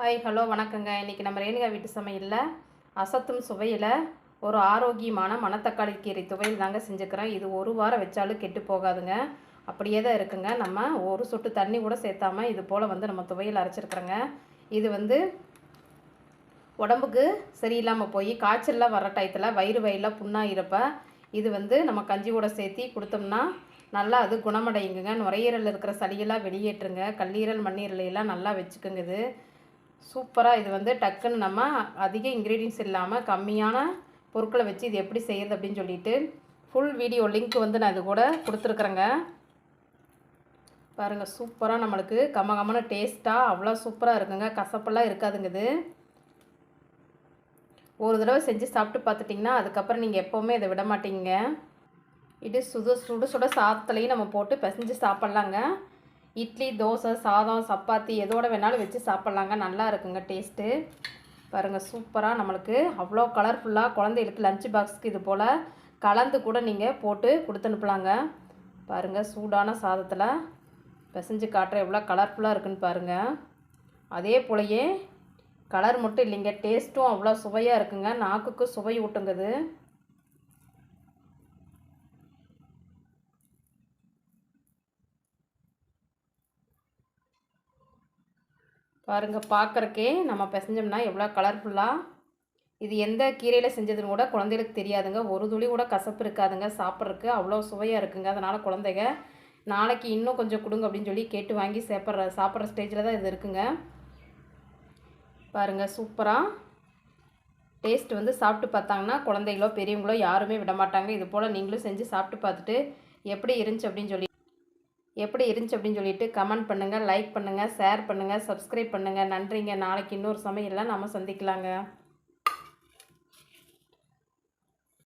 Hi hello வணக்கங்க. இன்றைக்கி நம்ம ரேணுகா வீட்டு சமையலில் அசத்தும் சுவையில் ஒரு ஆரோக்கியமான மணத்தக்காளி கீரை துவையல் தாங்க செஞ்சுக்கிறோம். இது ஒரு வாரம் வச்சாலும் கெட்டு போகாதுங்க. அப்படியே தான் இருக்குங்க. நம்ம ஒரு சொட்டு தண்ணி கூட சேர்த்தாம இது போல் வந்து நம்ம துவையல் அரைச்சிருக்கிறோங்க. இது வந்து உடம்புக்கு சரியில்லாமல் போய் காய்ச்சல்லாம் வர டயத்தில் வயிறு வயிறில் புண்ணாக இருப்ப இது வந்து நம்ம கஞ்சி கூட சேர்த்தி கொடுத்தோம்னா நல்லா அது குணமடையுங்க. நுரையீரல் இருக்கிற சளியெல்லாம் வெளியேற்றுங்க. கல்லீரல் மண்ணீரலையெல்லாம் நல்லா வச்சுக்குங்க இது. சூப்பராக இது வந்து டக்குன்னு நம்ம அதிக இன்க்ரீடியன்ஸ் இல்லாமல் கம்மியான பொருட்களை வச்சு இது எப்படி செய்யுது அப்படின்னு சொல்லிட்டு ஃபுல் வீடியோ லிங்க் வந்து நான் இது கூட கொடுத்துருக்குறேங்க. பாருங்கள் சூப்பராக நம்மளுக்கு கம்ம கம்மன டேஸ்ட்டாக அவ்வளோ சூப்பராக இருக்குங்க. கசப்பெல்லாம் இருக்காதுங்க இது. ஒரு தடவை செஞ்சு சாப்பிட்டு பார்த்துட்டிங்கன்னா அதுக்கப்புறம் நீங்கள் எப்போவுமே இதை விட மாட்டீங்க. இது சுடு சுடு சுட சாதத்துலேயும் நம்ம போட்டு பிசைஞ்சு சாப்பிட்லாங்க. இட்லி தோசை சாதம் சப்பாத்தி எதோட வேணாலும் வச்சு சாப்பிட்லாங்க. நல்லா இருக்குங்க டேஸ்ட்டு பாருங்கள் சூப்பராக நம்மளுக்கு. அவ்வளோ கலர்ஃபுல்லாக குழந்தைகளுக்கு லஞ்ச் பாக்ஸுக்கு இது போல் கலந்து கூட நீங்கள் போட்டு கொடுத்து அனுப்பலாங்க. பாருங்கள் சூடான சாதத்தில் பிசைஞ்சு காட்டுற எவ்வளோ கலர்ஃபுல்லாக இருக்குன்னு பாருங்கள் அதே போலயே கலர் மட்டும் இல்லைங்க டேஸ்ட்டும் அவ்வளோ சுவையாக இருக்குங்க. நாக்குக்கு சுவை ஊட்டுங்குது. பாருங்கள் பார்க்குறக்கே நம்ம பிசைஞ்சோம்னா எவ்வளோ கலர்ஃபுல்லாக இது எந்த கீரையில் செஞ்சதுன்னு கூட குழந்தைகளுக்கு தெரியாதுங்க. ஒரு துளி கூட கசப்பு இருக்காதுங்க. சாப்பிட்றதுக்கு அவ்வளோ சுவையாக இருக்குங்க. அதனால் குழந்தைங்க நாளைக்கு இன்னும் கொஞ்சம் கொடுங்க அப்படின்னு சொல்லி கேட்டு வாங்கி சாப்பிட்ற சாப்பிட்ற ஸ்டேஜில் தான் இது இருக்குங்க. பாருங்கள் சூப்பராக டேஸ்ட் வந்து சாப்பிட்டு பார்த்தாங்கன்னா குழந்தைகளோ பெரியவங்களோ யாருமே விட மாட்டாங்க இது போல் நீங்களும் செஞ்சு சாப்பிட்டு பார்த்துட்டு எப்படி இருந்துச்சு அப்படின்னு சொல்லி எப்படி இருந்துச்சு அப்படின்னு சொல்லிட்டு கமெண்ட் பண்ணுங்கள் லைக் பண்ணுங்கள் ஷேர் பண்ணுங்கள் சப்ஸ்கிரைப் பண்ணுங்கள் நன்றிங்க. நாளைக்கு இன்னொரு சமையலில் நம்ம சந்திக்கலாங்க.